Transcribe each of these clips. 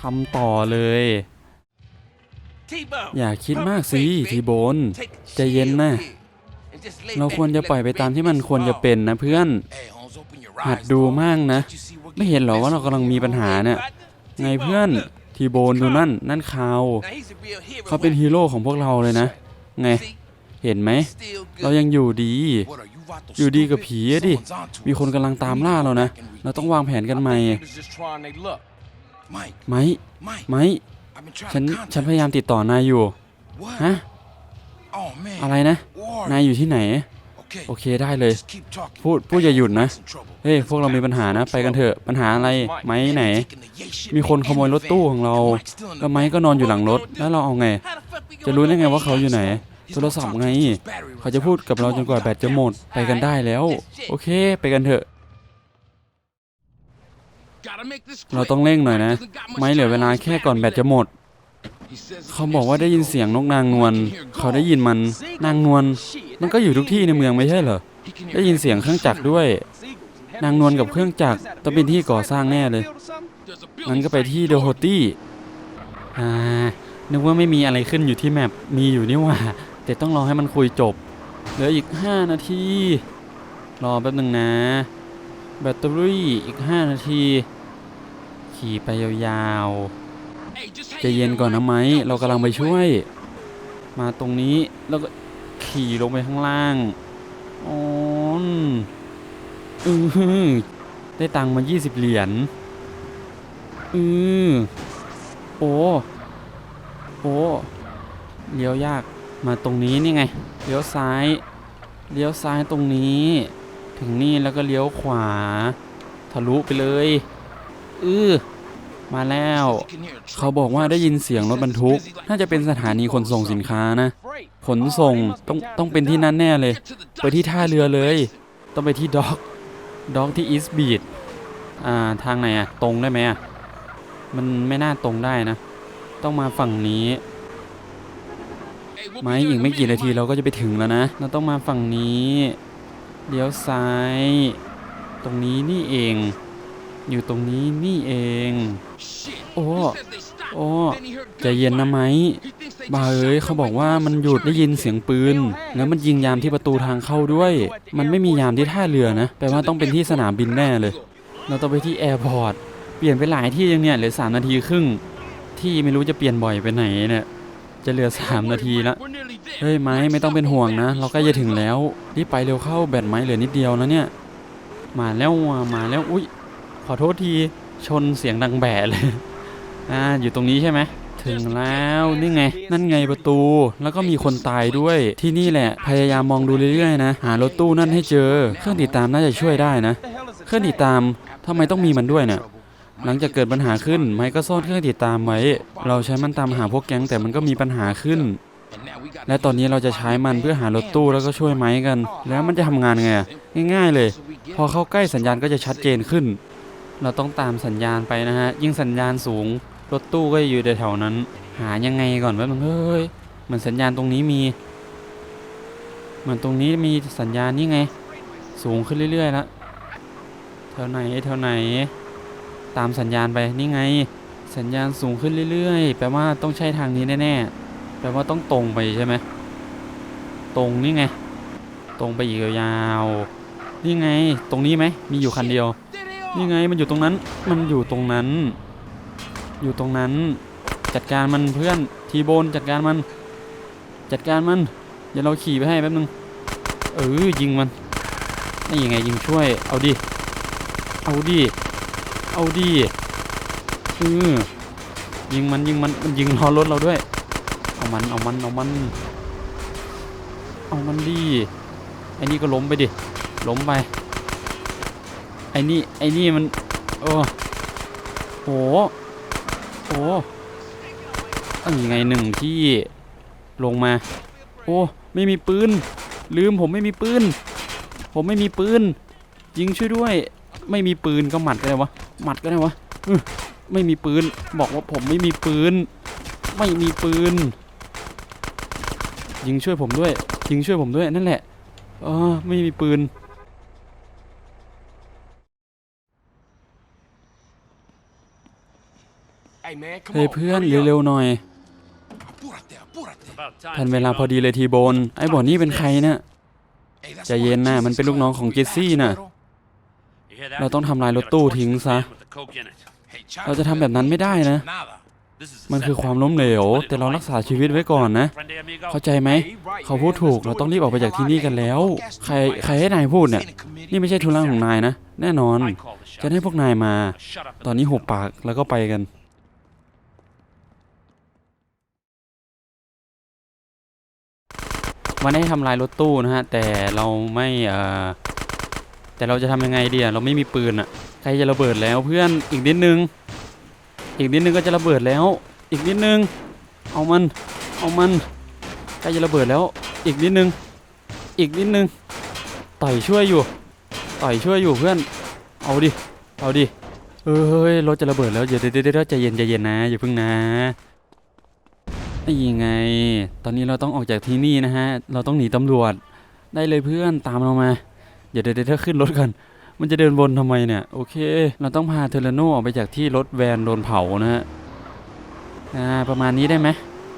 ทำต่อเลย อย่าคิดมากสิทีโบนใจเย็นนะเราควรจะปล่อยไปตามที่มันควรจะเป็นนะเพื่อน หัดดูมั่งนะ ไม่เห็นเหรอว่าเรากำลังมีปัญหาเนี่ยไงเพื่อนทีโบนดูนั่น นั่นคาวเขาเป็นฮีโร่ของพวกเราเลยนะ ไง เห็นไหม เรายังอยู่ดี อยู่ดีกับผีอะดิ มีคนกำลังตามล่าเรานะ เราต้องวางแผนกันใหม่ ไหมไหมฉันฉันพยายามติดต่อนายอยู่ฮะอะไรนะ นายอยู่ที่ไหน โอเคได้เลย พูดพูดอย่าหยุดนะ เฮ้ยพวกเรามีปัญหานะ ไปกันเถอะ ปัญหาอะไรไหมไหน มีคนขโมยรถตู้ของเรา แล้วไม้ก็นอนอยู่หลังรถ แล้วเราเอาไง จะรู้ได้ไงว่าเขาอยู่ไหน โทรศัพท์ไง เขาจะพูดกับเราจนกว่าแบตจะหมด ไปกันได้แล้ว โอเค ไปกันเถอะ เราต้องเร่งหน่อยนะ ไม่เหลือเวลาแค่ก่อนแบตจะหมด เขาบอกว่าได้ยินเสียงนกนางนวล เขาได้ยินมันนางนวล มันก็อยู่ทุกที่ในเมืองไม่ใช่เหรอ ได้ยินเสียงเครื่องจักรด้วย นางนวลกับเครื่องจักรต้องเป็นที่ก่อสร้างแน่เลยงั้นก็ไปที่เดโฮตี้อ่านึกว่าไม่มีอะไรขึ้นอยู่ที่แมปมีอยู่นี่หว่า แต่ต้องรอให้มันคุยจบ เหลืออีก 5 นาที รอแป๊บหนึ่งนะ แบตเตอรี่อีก 5 นาที ขี่ไปยาวๆใจะเย็นก่อนนะไหม เรากำลังไปช่วย มาตรงนี้แล้วก็ขี่ลงไปข้างล่างอ๋ออือหือได้ตังค์มา 20 เหรียญอือโอ้โอ้เลี้ยวยากมาตรงนี้นี่ไง เลี้ยวซ้าย เลี้ยวซ้ายตรงนี้ ถึงนี่แล้วก็เลี้ยวขวา ทะลุไปเลยอือมาแล้ว เขาบอกว่าได้ยินเสียงรถบรรทุก น่าจะเป็นสถานีขนส่งสินค้านะ ขนส่งต้องต้องเป็นที่นั่นแน่เลย ไปที่ท่าเรือเลย ต้องไปที่ด็อก ด็อกที่อีสบีดอ่า ทางไหนอะตรงได้ไหมอะมันไม่น่าตรงได้นะ ต้องมาฝั่งนี้ ไม่อีกไม่กี่นาทีเราก็จะไปถึงแล้วนะ เราต้องมาฝั่งนี้ เลี้ยวซ้าย ตรงนี้นี่เอง อยู่ตรงนี้นี่เอง โอ้ โอ้ใจเย็นนะไหมบ่าเอ้ยเขาบอกว่ามันหยุดได้ยินเสียงปืน แล้วมันยิงยามที่ประตูทางเข้าด้วย มันไม่มียามที่ท่าเรือนะ แปลว่าต้องเป็นที่สนามบินแน่เลย เราต้องไปที่แอร์พอร์ต เปลี่ยนไปหลายที่ยังเนี่ยเหลือสามนาทีครึ่ง ที่ไม่รู้จะเปลี่ยนบ่อยไปไหนเนี่ย จะเหลือสามนาทีละเฮ้ยไม้ไม่ต้องเป็นห่วงนะ เราใกล้จะถึงแล้วรีบไปเร็วเข้าแบตไม้เหลือนิดเดียวแล้วเนี่ย มาแล้วมาแล้วอุ้ยขอโทษทีชนเสียงดังแบะเลยอ่าอยู่ตรงนี้ใช่ไหมถึงแล้วนี่ไง นั่นไงประตูแล้วก็มีคนตายด้วย ที่นี่แหละพยายามมองดูเรื่อยๆนะหารถตู้นั่นให้เจอ เครื่องติดตามน่าจะช่วยได้นะ เครื่องติดตามทำไมต้องมีมันด้วยเนี่ย หลังจากเกิดปัญหาขึ้นไมค์ก็ซ่อนเครื่องติดตามไว้ เราใช้มันตามหาพวกแก๊งแต่มันก็มีปัญหาขึ้น และตอนนี้เราจะใช้มันเพื่อหารถตู้แล้วก็ช่วยไม้กัน แล้วมันจะทำงานไงง่ายๆเลย พอเข้าใกล้สัญญาณก็จะชัดเจนขึ้น เราต้องตามสัญญาณไปนะฮะ ยิ่งสัญญาณสูง รถตู้ก็อยู่แถวๆนั้น หายังไงก่อนว่ามันเฮ้ยเหมือนสัญญาณตรงนี้มี เหมือนตรงนี้มีสัญญาณนี่ไง สูงขึ้นเรื่อยๆแล้วแถวไหนแถวไหน ตามสัญญาณไปนี่ไง สัญญาณสูงขึ้นเรื่อยๆ แปลว่าต้องใช่ทางนี้แน่ๆ แปลว่าต้องตรงไปใช่ไหมตรงนี่ไง ตรงไปอีกยาวๆนี่ไง ตรงนี้ไหมมีอยู่คันเดียว นี่ไงมันอยู่ตรงนั้น มันอยู่ตรงนั้น อยู่ตรงนั้น จัดการมันเพื่อนทีโบนจัดการมัน จัดการมันเดี๋ยวเราขี่ไปให้แป๊บนึงเออยิงมันนี่ยังไงยิงช่วย เอาดิ เอาดิ เอาดิเออยิงมันยิงมันมันยิงล้อรถเราด้วย เอามันเอามันเอามันเอามันดิไอ้นี่ก็ล้มไปดิล้มไปไอ้นี่ไอ้นี่มันโอ้โหโอ้เอ้ยยังไงหนึ่งที่ลงมา โอ้ไม่มีปืน ลืมผมไม่มีปืน ผมไม่มีปืนยิงช่วยด้วย ไม่มีปืนก็หมัดก็ได้วะ หมัดก็ได้วะอื้อไม่มีปืน บอกว่าผมไม่มีปืน ไม่มีปืน ยิงช่วยผมด้วย ยิงช่วยผมด้วยนั่นแหละเออไม่มีปืน Hey, เฮ้ยเพื่อนเร็วๆหน่อยทันเวลาพอดีเลยทีโบน ไอ้บอนนี่เป็นใครเนี่ยใจเย็นนะมันเป็นลูกน้องของกิซซี่น่ะ เราต้องทำลายรถตู้ทิ้งซะ เราจะทำแบบนั้นไม่ได้นะ มันคือความล้มเหลว แต่เรารักษาชีวิตไว้ก่อนนะ เข้าใจไหม เขาพูดถูก เราต้องรีบออกไปจากที่นี่กันแล้ว ใครใครให้นายพูดเนี่ย นี่ไม่ใช่ธุระของนายนะ แน่นอน จะให้พวกนายมา ตอนนี้หุบปากแล้วก็ไปกันมันให้ทำลายรถตู้นะฮะ แต่เราไม่เอ่อ แต่เราจะทำยังไงดีอะเราไม่มีปืนอะใครจะระเบิดแล้วเพื่อนอีกนิดนึง อีกนิดนึงก็จะระเบิดแล้ว อีกนิดนึง เอามัน เอามันใกล้จะระเบิดแล้ว อีกนิดนึง อีกนิดนึงต่อยช่วยอยู่ต่อยช่วยอยู่เพื่อน เอาดิ เอาดิเฮ้ยรถจะระเบิดแล้วเดี๋ยวเดี๋ยวเดี๋ยวใจเย็นใจเย็นนะอย่าเพิ่งนะนี่ยังไง ตอนนี้เราต้องออกจากที่นี่นะฮะ เราต้องหนีตำรวจ ได้เลยเพื่อนตามเรามา เดี๋ยวเดี๋ยวเดี๋ยวขึ้นรถกันมันจะเดินวนทำไมเนี่ย โอเค เราต้องพาเทเลโนออกไปจากที่รถแวนโดนเผานะฮะอ่าประมาณนี้ได้ไหม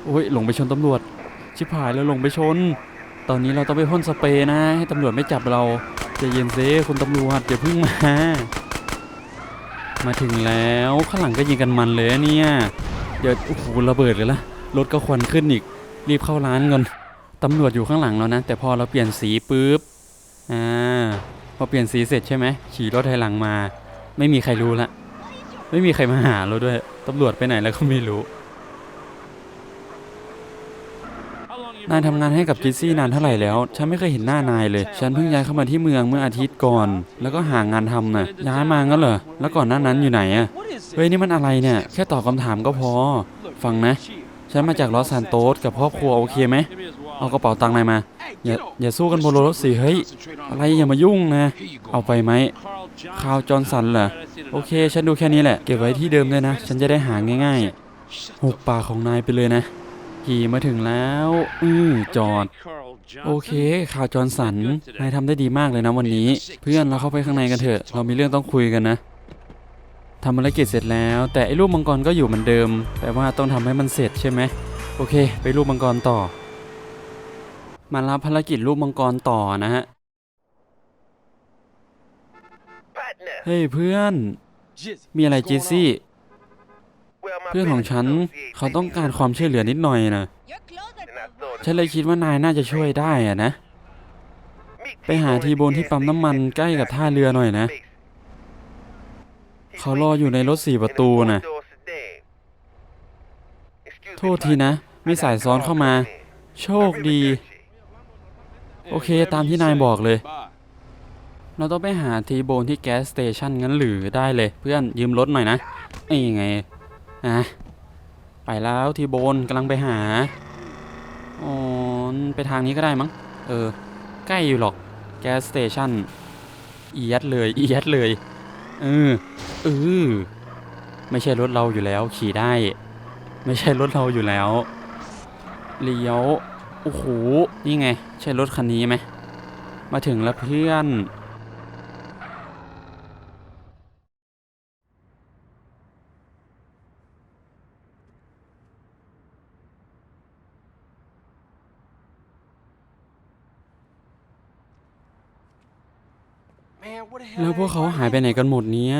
โอ้ยหลงไปชนตำรวจ ชิบหายแล้วหลงไปชน ตอนนี้เราต้องไปพ่นสเปรย์นะ ให้ตำรวจไม่จับเราใจเย็นเซคุณตำรวจอย่าเพิ่งมา มาถึงแล้วข้างหลังก็ยิงกันมันเลยเนี่ย เดี๋ยวโอ้โหระเบิดเลยละรถก็ควันขึ้นอีก รีบเข้าร้านก่อนตำรวจอยู่ข้างหลังแล้วนะ แต่พอเราเปลี่ยนสีปุ๊บ อ่าพอเปลี่ยนสีเสร็จใช่ไหมขี่รถถอยหลังมา ไม่มีใครรู้ละ ไม่มีใครมาหาเราด้วยตำรวจไปไหนแล้วก็ไม่รู้นายทำงานให้กับจิซซี่นานเท่าไหร่แล้ว ฉันไม่เคยเห็นหน้านายเลย ฉันเพิ่งย้ายเข้ามาที่เมืองเมื่ออาทิตย์ก่อน แล้วก็หางานทำน่ะย้ายมางั้นเหรอ แล้วก่อนหน้านั้นอยู่ไหนอะเฮ้ยนี่มันอะไรเนี่ย แค่ตอบคำถามก็พอ ฟังนะ ฉันมาจากลอสซานโตสกับครอบครัวโอเคไหม เอากระเป๋าตังค์นายมา อย่าอย่าสู้กันบนรถสิเฮ้ยอะไรอย่ามายุ่งนะ เอาไปไหมคาวจอห์นสันเหรอโอเค ฉันดูแค่นี้แหละ เก็บไว้ที่เดิมเลยนะ ฉันจะได้หาง่ายๆหุบปากของนายไปเลยนะขี่มาถึงแล้ว อือจอด โอเคข่าวจอห์นสัน นายทำได้ดีมากเลยนะวันนี้ เพื่อนเราเข้าไปข้างในกันเถอะ เรามีเรื่องต้องคุยกันนะทำภารกิจเสร็จแล้ว แต่ไอ้รูปมังกรก็อยู่เหมือนเดิมแปลว่าต้องทำให้มันเสร็จใช่ไหม โอเค ไปรูปมังกรต่อ มารับภารกิจรูปมังกรต่อนะฮะ เฮ้ยเพื่อน มีอะไรจีซี่ เพื่อนของฉันเขาต้องการความช่วยเหลือนิดหน่อยนะฉันเลยคิดว่านายน่าจะช่วยได้อะนะ ไปหาทีโบนที่ปั๊มน้ำมันใกล้กับท่าเรือหน่อยนะ เขารออยู่ในรถสี่ประตูนะโทษทีนะ มีสายซ้อนเข้ามา โชคดี โอเคตามที่นายบอกเลย เราต้องไปหาทีโบนที่แก๊สสเตชันงั้นหรือได้เลย เพื่อนยืมรถหน่อยนะนี่ไงอะไปแล้วทีโบนกำลังไปหาอ๋อไปทางนี้ก็ได้มั้ง เออ ใกล้อยู่หรอกแก๊สสเตชันเอียดเลยเอียดเลยเออเออไม่ใช่รถเราอยู่แล้วขี่ได้ ไม่ใช่รถเราอยู่แล้วเลี้ยว โอ้โห นี่ไง ใช่รถคันนี้ไหม มาถึงแล้วเพื่อน แล้วพวกเขาหายไปไหนกันหมดเนี่ย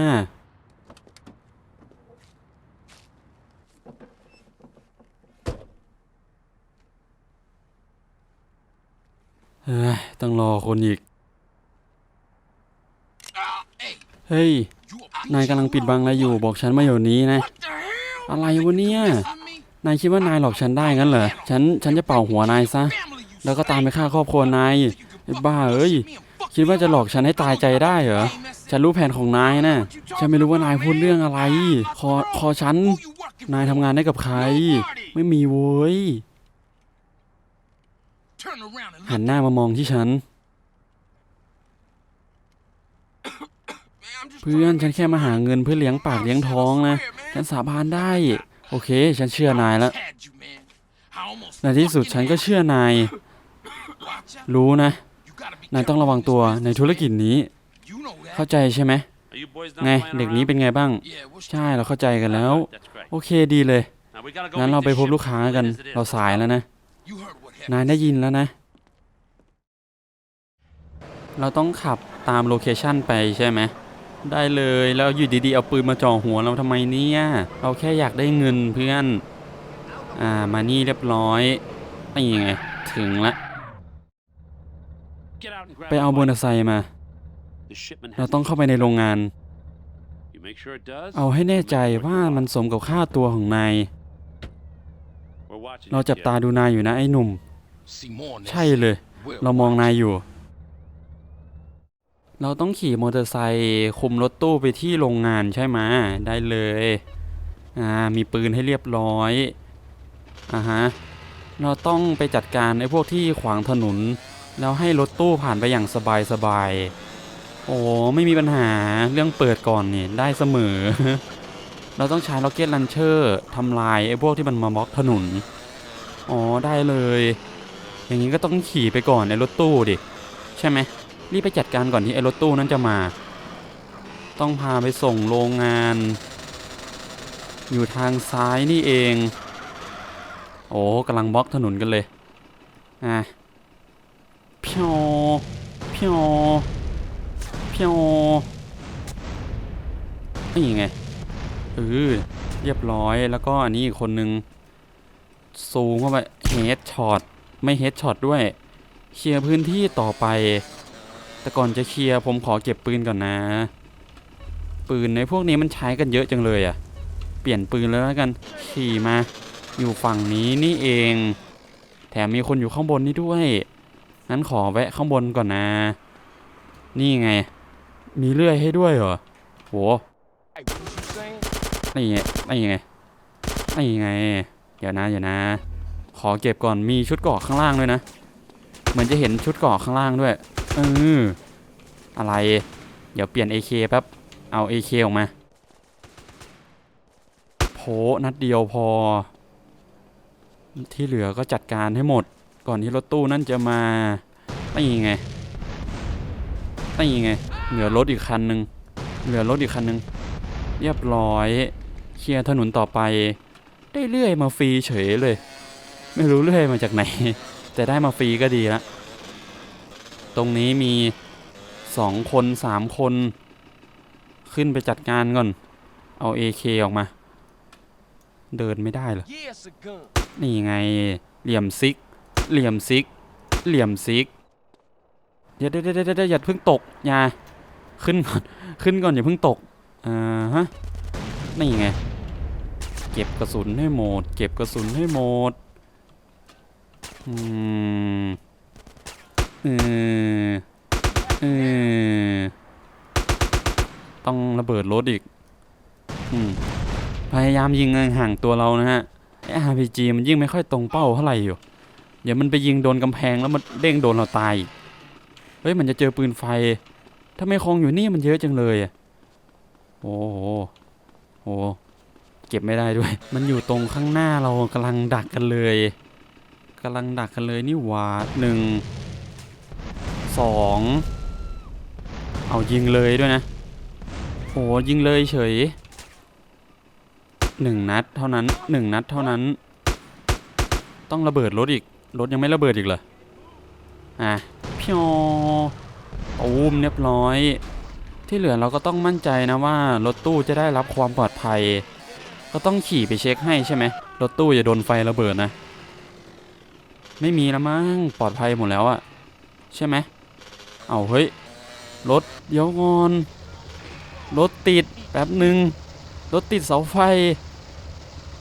เฮ้ย ต้องรอ คนอีก เฮ้ย นายกำลังปิดบังอะไรอยู่ บอกฉันมาอยู่นี้นะ อะไรวะเนี่ย นายคิดว่านายหลอกฉันได้งั้นเหรอ ฉัน ฉันจะเป่าหัวนายซะ แล้วก็ตามไปฆ่าครอบครัวนายไอ้บ้าเอ้ย คิดว่าจะหลอกฉันให้ตายใจได้เหรอ ฉันรู้แผนของนายนะ ฉันไม่รู้ว่านายพูดเรื่องอะไร คอ คอฉัน นายทำงานได้กับใคร ไม่มีเว้ยหันหน้ามามองที่ฉัน เพื่อนฉันแค่มาหาเงินเพื่อเลี้ยงปากเลี้ยงท้องนะ ฉันสาบานได้ โอเค ฉันเชื่อนายแล้วในที่สุดฉันก็เชื่อนาย รู้นะ นายต้องระวังตัวในธุรกิจนี้ เข้าใจใช่ไหมไงเด็กนี้เป็นไงบ้าง ใช่เราเข้าใจกันแล้ว โอเคดีเลย งั้นเราไปพบลูกค้ากัน เราสายแล้วนะ นายได้ยินแล้วนะ เราต้องขับตามโลเคชันไปใช่ไหม ได้เลยแล้วอยู่ดีๆเอาปืนมาจ่อหัวเราทำไมเนี่ยเราแค่อยากได้เงินเพื่อน อ่ามานี่เรียบร้อยนี่ไงถึงละไปเอามอเตอร์ไซค์มา เราต้องเข้าไปในโรงงาน เอาให้แน่ใจว่ามันสมกับค่าตัวของนาย เราจับตาดูนายอยู่นะไอ้หนุ่ม ใช่เลย เรามองนายอยู่ เราต้องขี่มอเตอร์ไซค์คุมรถตู้ไปที่โรงงานใช่ไหมได้เลย อ่า มีปืนให้เรียบร้อย อ่าฮะ เราต้องไปจัดการไอ้พวกที่ขวางถนน แล้วให้รถตู้ผ่านไปอย่างสบายสบายๆโอ้ ไม่มีปัญหา เรื่องเปิดก่อนนี่ได้เสมอ เราต้องใช้ล็อกเก็ตลันเชอร์ทำลายไอ้พวกที่มันมาบล็อกถนน อ๋อ ได้เลย อย่างนี้ก็ต้องขี่ไปก่อนในรถตู้ดิ ใช่ไหม รีบไปจัดการก่อนที่ไอ้รถตู้นั้นจะมา ต้องพาไปส่งโรงงาน อยู่ทางซ้ายนี่เอง โอ้กำลังบล็อกถนนกันเลยอะเพียวเพียวเพียวนี่ไงเออเรียบร้อยแล้วก็อันนี้อีกคนนึงซูมเข้าไปเฮดช็อตไม่เฮดช็อตด้วยเคลียร์พื้นที่ต่อไป แต่ก่อนจะเคลียร์ผมขอเก็บปืนก่อนนะ ปืนในพวกนี้มันใช้กันเยอะจังเลยอะ่ะ เปลี่ยนปืนแล้วกันขี่มา อยู่ฝั่งนี้นี่เอง แถมมีคนอยู่ข้างบนนี่ด้วยงั้นขอแวะข้างบนก่อนนะ นี่ไง มีเลื่อยให้ด้วยเหรอโหนี่ไงนี่ไงนี่ไง เดี๋ยวนะเดี๋ยวนะ ขอเก็บก่อนมีชุดเกราะข้างล่างด้วยนะ เหมือนจะเห็นชุดเกราะข้างล่างด้วย เอออะไร เดี๋ยวเปลี่ยน AK แป๊บ เอา AK ออกมาโผนัดเดียวพอ ที่เหลือก็จัดการให้หมด ก่อนที่รถตู้นั่นจะมานี่ไงนี่ไง เหลือรถอีกคันหนึ่ง เหลือรถอีกคันหนึ่ง เรียบร้อย เคลียร์ถนนต่อไป ได้เลื่อยมาฟรีเฉยเลย ไม่รู้เลื่อยมาจากไหน แต่ได้มาฟรีก็ดีละ ตรงนี้มีสองคนสามคน ขึ้นไปจัดการก่อน เอา AK ออกมา เดินไม่ได้เหรอ นี่ไง เหลี่ยมซิก เหลี่ยมซิก เหลี่ยมซิกเดี๋ยวเดี๋ยวเดี๋ยวเดี๋ยวอย่าเพิ่งตก อย่า ขึ้นก่อน ขึ้นก่อนอย่าเพิ่งตก อ่าฮะ นี่ไง เก็บกระสุนให้หมด เก็บกระสุนให้หมด อืม เออเออต้องระเบิดรถอีก อืม พยายามยิงห่างตัวเรานะฮะไอ้ RPG มันยิงไม่ค่อยตรงเป้าเท่าไหร่อยู่ เดี๋ยวมันไปยิงโดนกำแพงแล้วมันเด้งโดนเราตาย เฮ้ยมันจะเจอปืนไฟ ถ้าไม่คงอยู่นี่มันเยอะจังเลยโอ้โห โอ้โหเก็บไม่ได้ด้วย มันอยู่ตรงข้างหน้าเรากำลังดักกันเลยกำลังดักกันเลยนี่หวาหนึ่ง สองเอายิงเลยด้วยนะโอ้ยิงเลยเฉยหนึ่งนัดเท่านั้นหนึ่งนัดเท่านั้น ต้องระเบิดรถอีกรถยังไม่ระเบิดอีกเหรออะพิวตูมเรียบร้อย ที่เหลือเราก็ต้องมั่นใจนะว่ารถตู้จะได้รับความปลอดภัย ก็ต้องขี่ไปเช็คให้ใช่ไหมรถตู้อย่าโดนไฟระเบิดนะ ไม่มีแล้วมั้งปลอดภัยหมดแล้วอะใช่ไหม เอาเฮ้ย รถเดี๋ยวก่อน รถติดแป๊บหนึ่งรถติดเสาไฟ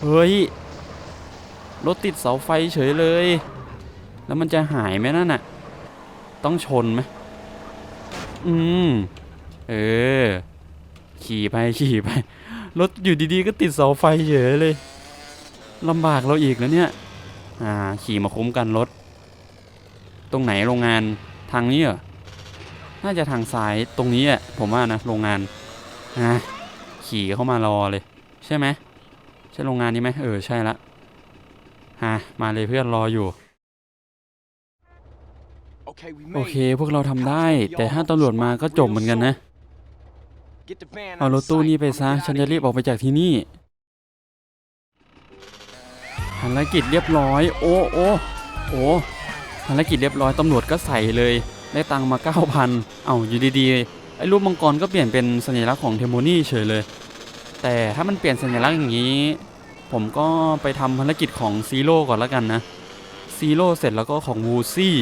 เฮ้ย รถติดเสาไฟเฉยเลย แล้วมันจะหายไหมนั่นน่ะ ต้องชนไหมอืม เออ ขี่ไปขี่ไป รถอยู่ดีๆ ก็ติดเสาไฟเฉยเลยลำบากเราอีกแล้วเนี่ย อ่า ขี่มาคุ้มกันรถ ตรงไหนโรงงานทางนี้เหรอ น่าจะทางซ้ายตรงนี้อะผมว่านะโรงงานอ่าขี่เข้ามารอเลย ใช่ไหมใช่โรงงานนี้ไหมเออใช่ละฮะมาเลยเพื่อนรออยู่ โอเคพวกเราทำได้ แต่ถ้าตำรวจมาก็จบเหมือนกันนะ เอารถตู้นี้ไปซะ ฉันจะรีบออกไปจากที่นี่ภารกิจเรียบร้อย โอ้โอ้โอ้ภารกิจเรียบร้อยตำรวจก็ใส่เลย ได้ตังมา 9,000 เอาอยู่ดีๆ ไอ้รูปมังกรก็เปลี่ยนเป็นสัญลักษณ์ของเทมโมนี่เฉยเลย แต่ถ้ามันเปลี่ยนสัญลักษณ์อย่างนี้ ผมก็ไปทำภารกิจของซีโร่ก่อนแล้วกันนะ ซีโร่เสร็จแล้วก็ของวูซี่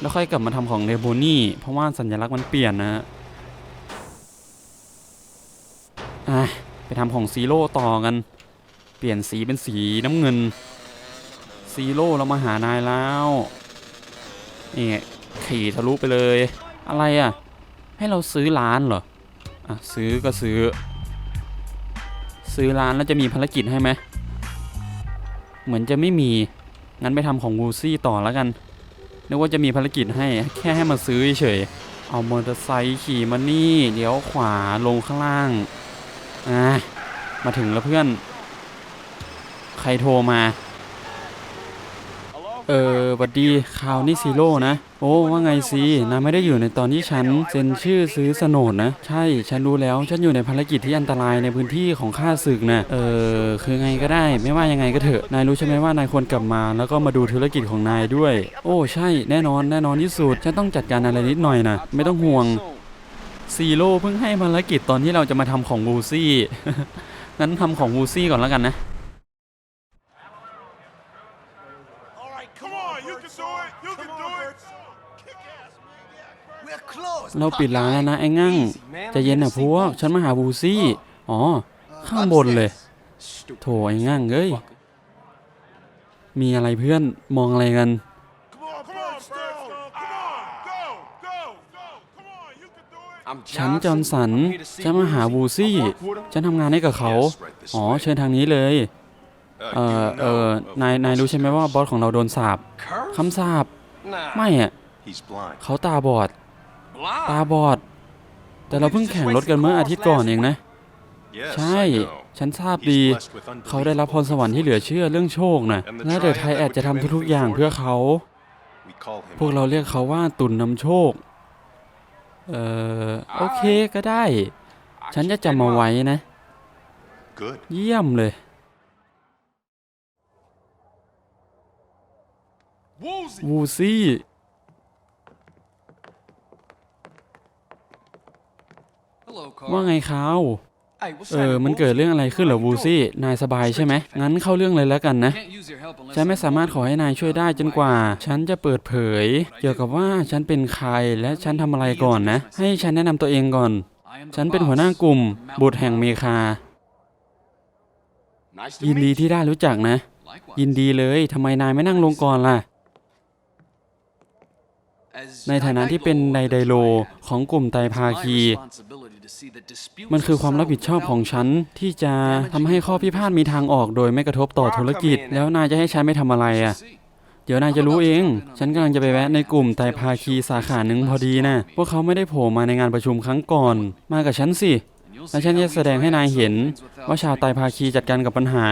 แล้วค่อยกลับมาทำของเทมโมนี่ เพราะว่าสัญลักษณ์มันเปลี่ยนนะฮะอะไปทำของซีโร่ต่อกัน เปลี่ยนสีเป็นสีน้ำเงิน ซีโร่เรามาหานายแล้วนี่ ขี่ทะลุไปเลย อะไรอะ ให้เราซื้อร้านเหรอ อะ ซื้อก็ซื้อ ซื้อร้านแล้วจะมีภารกิจให้ไหมเหมือนจะไม่มี งั้นไปทำของวูซี่ต่อแล้วกันนึกว่าจะมีภารกิจให้แค่ให้มาซื้อเฉย เอามอเตอร์ไซค์ขี่มานี่เดี๋ยวขวาลงข้างล่าง อะมาถึงแล้วเพื่อน ใครโทรมา เออหวัดดีข่าวนี่ซีโร่นะ โอ้ ว่าไงซีนายไม่ได้อยู่ในตอนที่ฉันเซ็นชื่อซื้อโฉนดนะ ใช่ ฉันรู้แล้ว ฉันอยู่ในภารกิจที่อันตรายในพื้นที่ของข้าศึกนะ เออ คือไงก็ได้ ไม่ว่ายังไงก็เถอะ นายรู้ใช่ไหมว่านายควรกลับมา แล้วก็มาดูธุรกิจของนายด้วย โอ้ ใช่ แน่นอน แน่นอนที่สุด ฉันต้องจัดการอะไรนิดหน่อยนะ ไม่ต้องห่วง ซีโร่เพิ่งให้ภารกิจตอนที่เราจะมาทำของวูซี่ งั้นทำของวูซี่ก่อนแล้วกันนะ เราปิดร้านแล้วนะไอ้งั่งจะเย็นนะพวก ฉันมาหาวูซี่ อ๋อ ข้างบนเลย โถไอ้งั่งเอ้ย มีอะไรเพื่อนมองอะไรกัน ฉันจอห์นสันจะมาหาวูซี่ ฉันทำงานให้กับเขา อ๋อ เชิญทางนี้เลย เออเออนาย นายรู้ใช่ไหมว่าบอสของเราโดนสาบคำสาบ ไม่อะเขาตาบอด ตาบอด แต่เราเพิ่งแข่งรถกันเมื่ออาทิตย์ก่อนเองนะ Yes, ใช่ I know. ฉันทราบ He's ดี blessed with เขาได้รับพรสวรรค์ที่เหลือเชื่อเรื่องโชคนะและเดอะไทยแอดจะทำทุกๆอย่างเพื่อเขา We call him พวกเราเรียกเขาว่าตุนนำโชค เอ่อ โอเคก็ได้ ฉันจะจำมาไว้นะ good. เยี่ยมเลย Woozy. วูซี่ ว่าไงเขา Hey, what's เออ มันเกิดเรื่องอะไรขึ้นเหรอวูซี่ นายสบายใช่ไหม งั้นเข้าเรื่องเลยแล้วกันนะ ฉันไม่สามารถขอให้นายช่วยได้จนกว่า ฉันจะเปิดเผย เกี่ยวกับว่าฉันเป็นใครและฉันทำอะไรก่อนนะ ให้ฉันแนะนำตัวเองก่อน ฉันเป็นหัวหน้ากลุ่ม บุตรแห่งเมคา Nice to ยินดี meet ที่ได้รู้จักนะ ยินดีเลยทำไมนายไม่นั่งลงก่อนล่ะ ในฐานะที่เป็นไดไดโลของกลุ่มไตรภาคี มันคือความรับผิดชอบของฉันที่จะทำให้ข้อพิพาทมีทางออกโดยไม่กระทบต่อธุรกิจ แล้วนายจะให้ฉันไม่ทำอะไรอะ เดี๋ยวนายจะรู้เอง ฉันกำลังจะไปแวะในกลุ่มไตรภาคีสาขาหนึ่งพอดีนะพวกเขาไม่ได้โผล่มาในงานประชุมครั้งก่อน มากับฉันสิและฉันจะแสดงให้นายเห็น ว่าชาวไตรภาคีจัดการกับปัญหา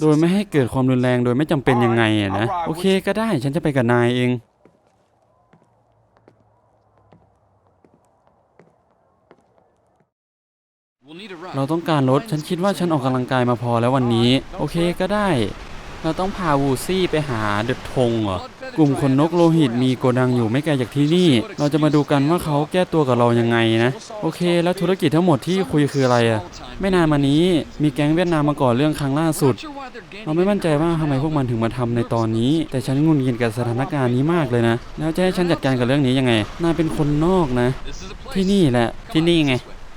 โดยไม่ให้เกิดความรุนแรงโดยไม่จำเป็นยังไงอะนะ โอเคก็ได้ฉันจะไปกับนายเอง เราต้องการรถ ฉันคิดว่าฉันออกกำลังกายมาพอแล้ววันนี้ โอเคก็ได้ เราต้องพาวูซี่ไปหาเดอะทงเหรอกลุ่มคนนกโลหิตมีโกดังอยู่ไม่ไกลจากที่นี่ เราจะมาดูกันว่าเขาแก้ตัวกับเรายังไงนะ โอเค แล้วธุรกิจทั้งหมดที่คุยคืออะไรอะไม่นานมานี้มีแก๊งเวียดนามมาก่อเรื่องครั้งล่าสุด เราไม่มั่นใจว่าทำไมพวกมันถึงมาทำในตอนนี้ แต่ฉันงุนงิดกับสถานการณ์นี้มากเลยนะ แล้วจะให้ฉันจัดการกับเรื่องนี้ยังไงนายเป็นคนนอกนะ ที่นี่แหละที่นี่ไง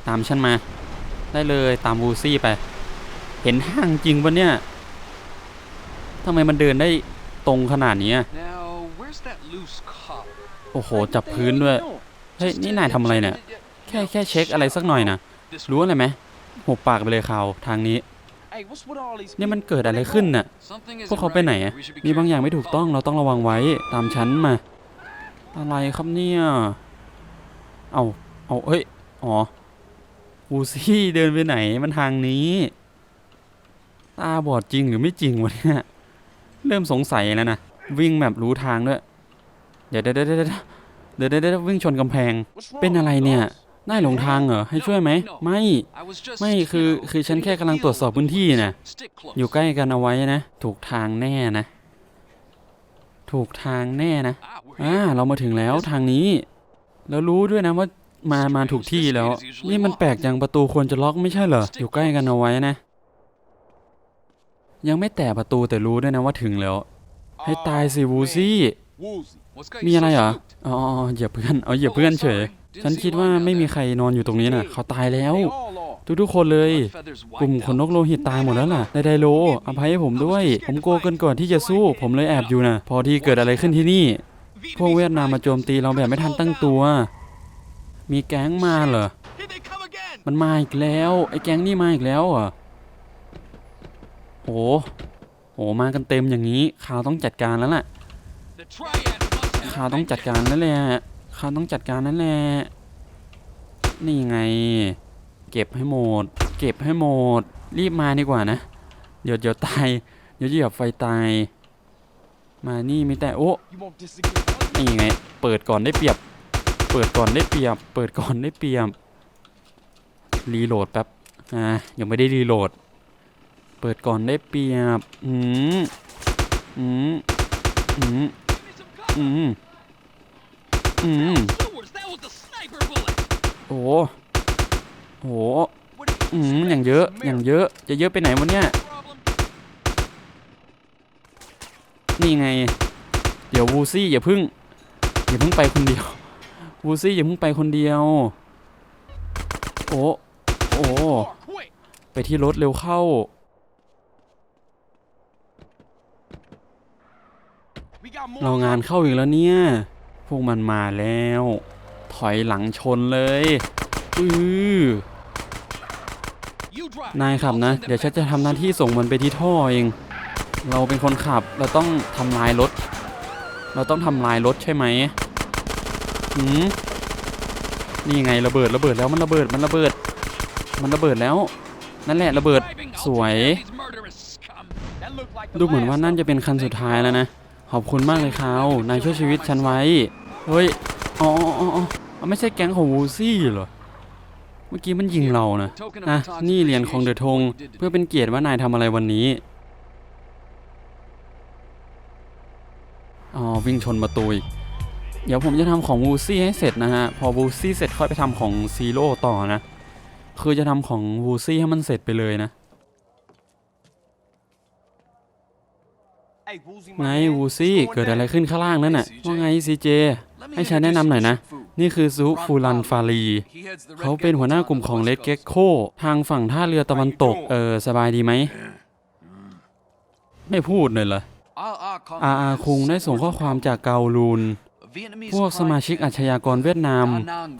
ตามฉันมา ได้เลยตามวูซี่ไป เห็นทางจริงปะเนี่ยทำไมมันเดินได้ตรงขนาดนี้อะโอ้โห จับพื้นด้วย เฮ้ย นี่นายทำอะไรเนี่ย แค่แค่เช็คอะไรสักหน่อยนะ รู้อะไรไหมหุบปากไปเลยข่าวทางนี้ นี่มันเกิดอะไรขึ้นน่ะ พวกเขาไปไหนอะมีบางอย่างไม่ถูกต้องเราต้องระวังไว้ตามฉันมา อะไรครับเนี่ย เอา เอาเฮ้ย อ๋อ วูซี่เดินไปไหนมันทางนี้ ตาบอดจริงหรือไม่จริงวะเนี่ย เริ่มสงสัยแล้วนะ วิ่งแบบรู้ทางด้วยเดี๋ยวเดี๋ยวเดี๋ยวเดี๋ยวเดี๋ยวเดี๋ยวเดี๋ยววิ่งชนกำแพง เป็นอะไรเนี่ยนายหลงทางเหรอ ให้ช่วยไหม ไม่ ไม่คือ คือฉันแค่กำลังตรวจสอบพื้นที่นะอยู่ใกล้กันเอาไว้นะ ถูกทางแน่นะ ถูกทางแน่นะ อ่า เรามาถึงแล้วทางนี้ แล้วรู้ด้วยนะว่า มามาถูกที่แล้ว นี่มันแปลกจังประตูควรจะล็อกไม่ใช่เหรอ อยู่ใกล้กันเอาไว้นะ ยังไม่แตะประตูแต่รู้ด้วยนะว่าถึงแล้ว ให้ตายสิวูซี่ มีอะไรเหรอ อ๋อเหยียบเพื่อน เอาเหยียบเพื่อนเฉย ฉันคิดว่าไม่มีใครนอนอยู่ตรงนี้น่ะ เขาตายแล้ว ทุกๆคนเลย กลุ่มขนนกโลหิตตายหมดแล้วล่ะไดไดโลอภัยให้ผมด้วย ผมโกเกินก่อนที่จะสู้ ผมเลยแอบอยู่นะ พอที่เกิดอะไรขึ้นที่นี่ พวกเวียดนามมาโจมตีเราแบบไม่ทันตั้งตัว มีแก๊งมาเหรอ มันมาอีกแล้ว ไอ้แก๊งนี่มาอีกแล้วเหรอะโหโหมากันเต็มอย่างนี้ข่าวต้องจัดการแล้วล่ะข่าวต้องจัดการแล้วแหละข่าวต้องจัดการนั่นแหละนี่ไง เก็บให้หมด เก็บให้หมด รีบมาดีกว่านะ เดี๋ยวเดี๋ยวตาย เดี๋ยวเหยียบไฟตาย มานี่มีแต่โอ้นี่ไง เปิดก่อนได้เปรียบ เปิดก่อนได้เปรียบ เปิดก่อนได้เปรียบ รีโหลดแป๊บ อ่า ยังไม่ได้รีโหลด เปิดก่อนได้เปรียบ อืมอืมอืมอืมอืมโอ้โหโอ้โหอืมอย่างเยอะ อย่างเยอะ จะเยอะไปไหนวะเนี่ย นี่ไง เดี๋ยววูซี่อย่าพึ่ง อย่าพิ่งไปคนเดียว วูซี่อย่าเพิ่งไปคนเดียว โอ้โอ้ไปที่รถเร็วเข้า เรางานเข้าอีกแล้วเนี่ย พวกมันมาแล้ว ถอยหลังชนเลยอือนายขับนะ เดี๋ยวฉันจะทำหน้าที่ส่งมันไปที่ท่อเอง เราเป็นคนขับ เราต้องทำลายรถ เราต้องทำลายรถใช่ไหม หืมนี่ไงระเบิดระเบิดแล้วมันระเบิดมันระเบิด มันระเบิดแล้ว นั่นแหละระเบิดสวย ดูเหมือนว่านั่นจะเป็นคันสุดท้ายแล้วนะ ขอบคุณมากเลยเขานายช่วยชีวิตฉันไว้ เฮ้ยอ๋ออ๋ออ๋ออ๋อไม่ใช่แก๊งของวูซี่เหรอเมื่อกี้มันยิงเรานะอะนี่เหรียญของเดอะธงเพื่อเป็นเกียรติว่านายทำอะไรวันนี้ อ๋อ วิ่งชนประตูอีก เดี๋ยวผมจะทำของวูซี่ให้เสร็จนะฮะ พอวูซี่เสร็จค่อยไปทำของซีโร่ต่อนะ คือจะทำของวูซี่ให้มันเสร็จไปเลยนะ ไงวูซี่เกิดอะไรขึ้นข้างล่างนั่นน่ะว่าไงซีเจให้ฉันแนะนำหน่อยนะ นี่คือซุฟูรันฟารีเขาเป็นหัวหน้ากลุ่มของเลดเก็กโค ทางฝั่งท่าเรือตะวันตก เออ สบายดีไหม ไม่พูดเลยเหรออาอาคุงได้ส่งข้อความจากเกาลูน พวกสมาชิก crime อาชญากรเวียดนาม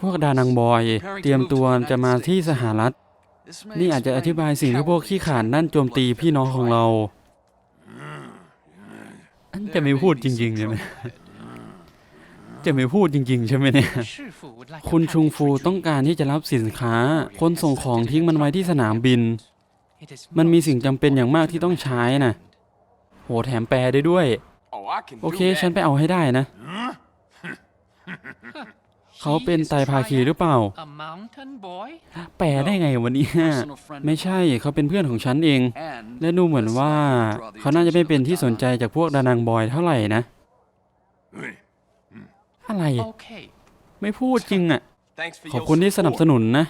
พวกดานังบอย เตรียมตัวจะมาที่สหรัฐ This may นี่อาจจะอธิบายสิ่งที่พวกขี้ขลาดนั่นโจมตีพี่น้องของเราอันจะไม่พูดจริงๆใช่ไหมจะไม่พูดจริง ๆ ใช่ไหมเนี่ย คุณชุงฟูต้องการที่จะรับสินค้า คนส่งของทิ้งมันไว้ที่สนามบิน มันมีสิ่งจำเป็นอย่างมากที่ต้องใช้นะโห แถมแปลได้ด้วย Oh, I can โอ do เค that. ฉันไปเอาให้ได้นะ เขาเป็นไตรภาคีหรือเปล่า A mountain boy? แปลได้ไงวันนี้ personal friend ไม่ใช่เขาเป็นเพื่อนของฉันเอง and และดูเหมือนว่า เขาน่าจะไม่เป็นที่สนใจจากพวกดานังบอยเท่าไหร่นะ อะไร Okay. ไม่พูดจริงอะ Thanks for ขอบ your คุณที่สนับส support. นุนนะ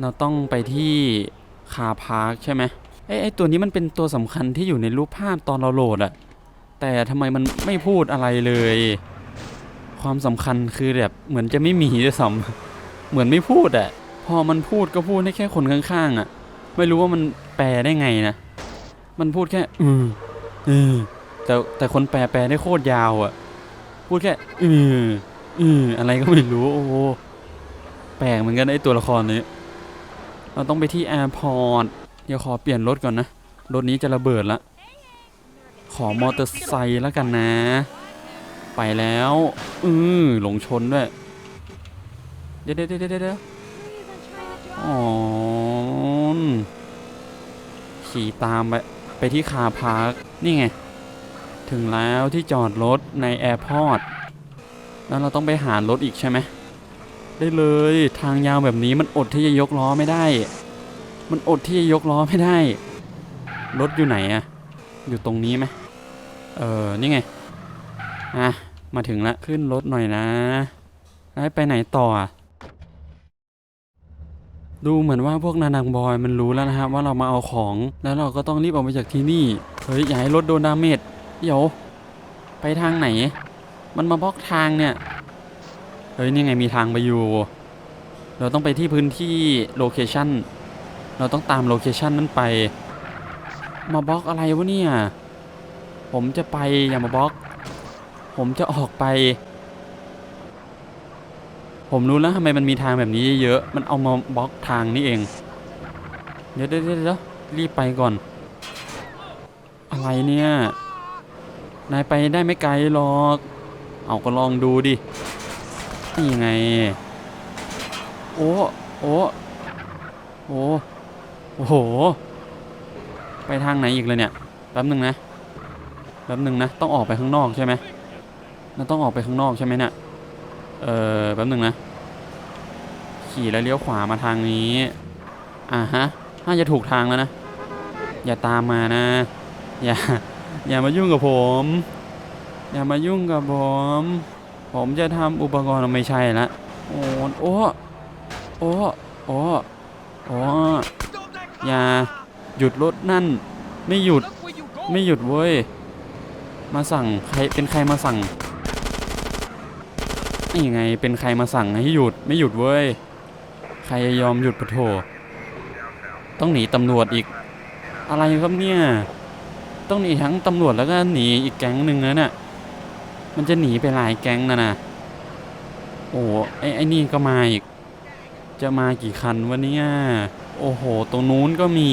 เราต้องไปที่ คาพาร์คใช่ไหมไอ้ไอ้ตัวนี้มันเป็นตัวสำคัญที่อยู่ในรูปภาพตอนเราโหลดอะแต่ทำไมมันไม่พูดอะไรเลย ความสำคัญคือแบบเหมือนจะไม่มีด้วยซ้ำเหมือนไม่พูดอะพอมันพูดก็พูดได้แค่คนข้างๆอะไม่รู้ว่ามันแปลได้ไงนะ มันพูดแค่ อืมอืมแต่แต่คนแปลแปลได้โคตรยาวอะพูดแค่ อืมอืมอะไรก็ไม่รู้ โอ้โหแปลกเหมือนกันไอ้ตัวละครนี้ เราต้องไปที่แอร์พอร์ตเดี๋ยวขอเปลี่ยนรถก่อนนะ รถนี้จะระเบิดละ ขอมอเตอร์ไซค์แล้วกันนะ ไปแล้ว อือหลงชนด้วย เดี๋ยวเดี๋ยวเดี๋ยวเดี๋ยวอ๋อขี่ตามไปไปที่คาพาร์ค นี่ไง ถึงแล้วที่จอดรถในแอร์พอร์ต แล้วเราต้องไปหารถอีกใช่ไหม ได้เลย ทางยาวแบบนี้มันอดที่จะยกล้อไม่ได้ มันอดที่จะยกล้อไม่ได้ รถอยู่ไหนอะอยู่ตรงนี้ไหมเออนี่ไง อะ มาถึงละขึ้นรถหน่อยนะแล้วไปไหนต่อดูเหมือนว่าพวกนานังบอยมันรู้แล้วนะครับว่าเรามาเอาของ แล้วเราก็ต้องรีบออกไปจากที่นี่ เฮ้ยอย่าให้รถโดนดาเมจเดี๋ยว ไปทางไหน มันมาบล็อกทางเนี่ย เฮ้ยนี่ไงมีทางไปอยู่ เราต้องไปที่พื้นที่โลเคชันเราต้องตามโลเคชันนั้นไป มาบล็อกอะไรวะเนี่ย ผมจะไปอย่ามาบล็อก ผมจะออกไป ผมรู้แล้วทำไมมันมีทางแบบนี้เยอะ มันเอามาบล็อกทางนี่เอง เดี๋ยวเดี๋ยวเดี๋ยวเดี๋ยวรีบไปก่อน อะไรเนี่ย นายไปได้ไม่ไกลหรอก เอาก็ลองดูดิ นี่ไง โอ้โอ้โอ้โอ้โห ไปทางไหนอีกเลยเนี่ย แป๊บหนึ่งนะ แป๊บหนึ่งนะ ต้องออกไปข้างนอกใช่ไหมเราต้องออกไปข้างนอกใช่ไหมเนี่ย เออแป๊บหนึ่งนะ ขี่แล้วเลี้ยวขวามาทางนี้ อ่าฮะ น่าจะถูกทางแล้วนะ อย่าตามมานะ อย่า อย่ามายุ่งกับผม อย่ามายุ่งกับผม ผมจะทำอุปกรณ์ไม่ใช่ละโอ้โอ้โอ้โอ้โอ้อย่าหยุดรถนั่น ไม่หยุดไม่หยุดเว้ย มาสั่งใครเป็นใครมาสั่งนี่ไงเป็นใครมาสั่งให้หยุดไม่หยุดเว้ย ใครจะยอมหยุดปะโถต้องหนีตำรวจอีก อะไรครับเนี่ย ต้องหนีทั้งตำรวจแล้วก็หนีอีกแก๊งหนึ่งแล้วเนี่ย มันจะหนีไปหลายแก๊งนะนะโอ้ไอ้ไอ้นี่ก็มาอีก จะมากี่คันวะเนี่ยโอ้โห ตรงนู้นก็มี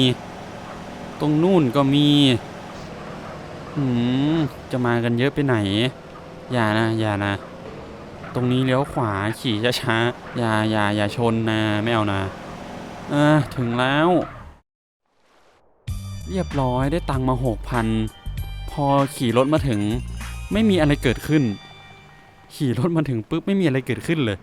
ตรงนู่นก็มีหืมจะมากันเยอะไปไหน อย่านะ อย่านะ ตรงนี้เลี้ยวขวาขี่ช้าๆ อย่าอย่าอย่าชนนะ ไม่เอานะเออถึงแล้ว เรียบร้อยได้ตังค์มาหกพัน พอขี่รถมาถึง ไม่มีอะไรเกิดขึ้น ขี่รถมาถึงปุ๊บไม่มีอะไรเกิดขึ้นเลย